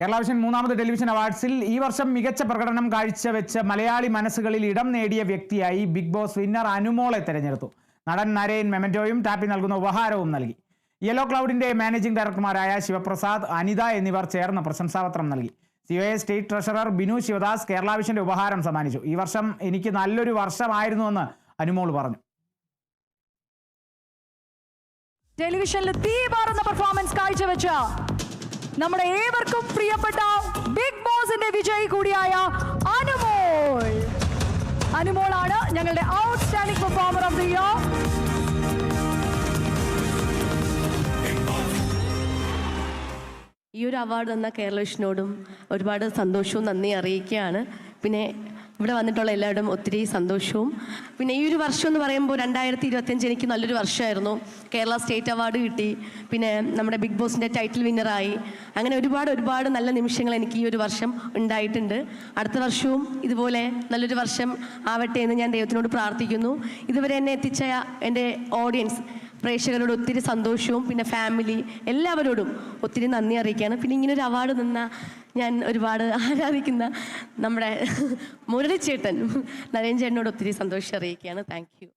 Kerala vision മൂന്നാമത് television അവാർഡ്സിൽ ഈ വർഷം മികച്ച പ്രകടനം കാഴ്ചവെച്ച് മലയാളി മനസ്സുകളിൽ ഇടം നേടിയ വ്യക്തിയായി ബിഗ് ബോസ് വിന്നർ അനുമോളെ തെരഞ്ഞെടുത്തു. നടൻ നരേൻ മെമന്റോയും ടാപ്പി നൽകുന്ന ഉപഹാരവും നൽകി. യെല്ലോ ക്ലൗഡിന്റെ മാനേജിംഗ് ഡയറക്ടർമാരായ ശിവപ്രസാദ് അനിത എന്നിവർ ചേർന്ന് പ്രശംസാപത്രം നൽകി. C A state treasurer Binu Sivadas Kerala വിഷന്റെ ഉപഹാരം സമ്മാനിച്ചു. ഈ വർഷം എനിക്ക് നല്ലൊരു വർഷമായിരുന്നുവെന്ന് അനുമോൾ പറഞ്ഞു. ടെലിവിഷനിൽ തീ പാറുന്ന പെർഫോമൻസ് കാഴ്ചവെച്ച നമ്മുടെ ഏവർക്കും പ്രിയപ്പെട്ട ബിഗ് ബോസിന്റെ വിജയി കൂടിയായ അനുമോൾ. അനുമോളാണ് ഞങ്ങളുടെ outstanding performer of the year ഈ ഒരു അവാർഡ് തന്ന കേരളവിഷ്ണോടും ഒരുപാട് സന്തോഷവും നന്ദി അറിയിക്കുകയാണ്. പിന്നെ ഇവിടെ വന്നിട്ടുള്ള എല്ലാവരും ഒത്തിരി സന്തോഷവും. പിന്നെ ഈ ഒരു വർഷം എന്ന് പറയുമ്പോൾ രണ്ടായിരത്തി ഇരുപത്തിയഞ്ച് എനിക്ക് നല്ലൊരു വർഷമായിരുന്നു. കേരള സ്റ്റേറ്റ് അവാർഡ് കിട്ടി. പിന്നെ നമ്മുടെ ബിഗ് ബോസിന്റെ ടൈറ്റിൽ വിന്നറായി. അങ്ങനെ ഒരുപാട് ഒരുപാട് നല്ല നിമിഷങ്ങൾ എനിക്ക് ഈ ഒരു വർഷം ഉണ്ടായിട്ടുണ്ട്. അടുത്ത വർഷവും ഇതുപോലെ നല്ലൊരു വർഷം ആവട്ടെ എന്ന് ഞാൻ ദൈവത്തിനോട് പ്രാർത്ഥിക്കുന്നു. ഇതുവരെ എന്നെ എത്തിച്ച എന്റെ ഓഡിയൻസ് പ്രേക്ഷകരോട് ഒത്തിരി സന്തോഷവും പിന്നെ ഫാമിലി എല്ലാവരോടും ഒത്തിരി നന്ദി അറിയിക്കുകയാണ്. പിന്നെ ഇങ്ങനെ ഒരു അവാർഡ് നിന്ന ഞാൻ ഒരുപാട് ആരാധിക്കുന്ന നമ്മുടെ മുരളിച്ചേട്ടൻ നരേൻ ചേട്ടനോട് ഒത്തിരി സന്തോഷം അറിയിക്കുകയാണ്. Thank you